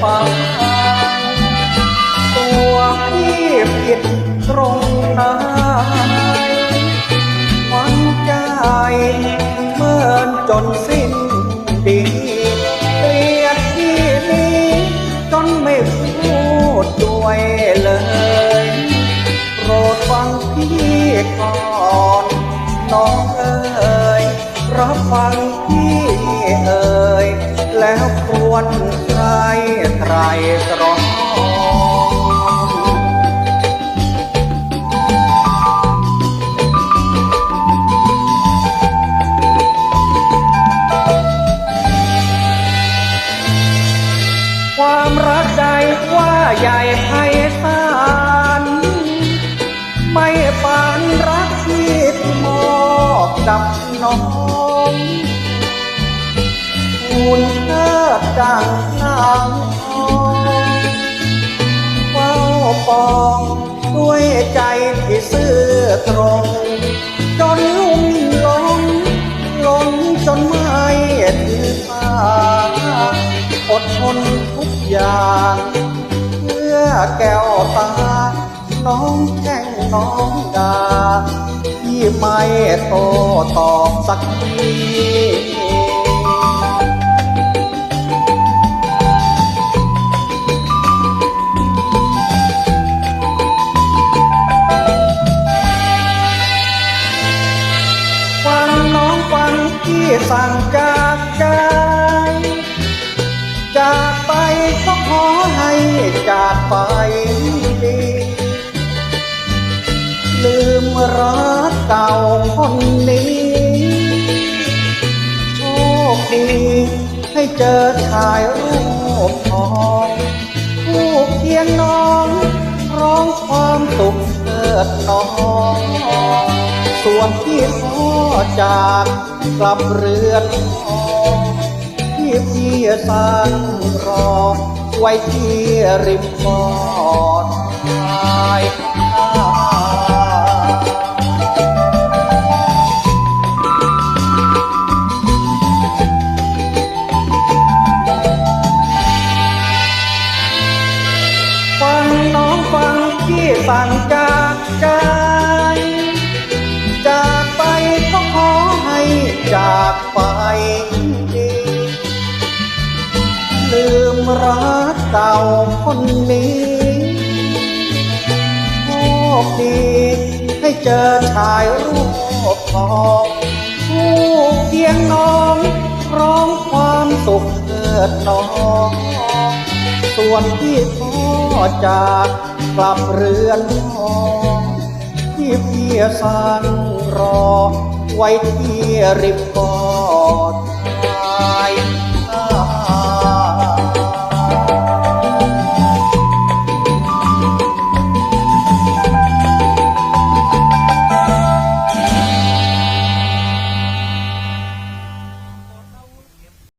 ไปตัวพี่ผิดตรงไหนมังใจเมินจนสิ้นดีเกลียดที่นี้จนไม่พูดด้วยเลยโปรดฟังพี่ก่อนน้องเอ๋ยรับฟังพี่เอ๋ยแล้วควรคร ตรองความรักใจว่าใหญ่ไพ ปอง ด้วยใจที่ซื่อตรง จนลุ่มหลงหลงจนไม่ถือตาอดทนทุกอย่าง เพื่อแก้วตา น้องแข่งน้องดาที่ไม่โตตอบสักที ที่สั่งจากใจจากไปก็ขอให้จากไปดีลืมรักเก่าคนนี้โชคดีให้เจอชายรูปทองผู้เคียงน้องร้องความสุขเกิดน้อง ส่วนที่พ่อจากกลับเรือนทองที่พี่สั่งรอ ไว้ที่ริมบอนชายหาฟังน้องฟังที่สั่งจากจจา จากไปดีลืมรักเก่าคนนี้โชคดีให้เจอชายรูปทองผู้เคียงน้องร้องความสุขเกิดน้องส่วนที่พ่อจากกลับเรือนทองที่พี่สั่งรอ ไว้ที่ริมบ่อ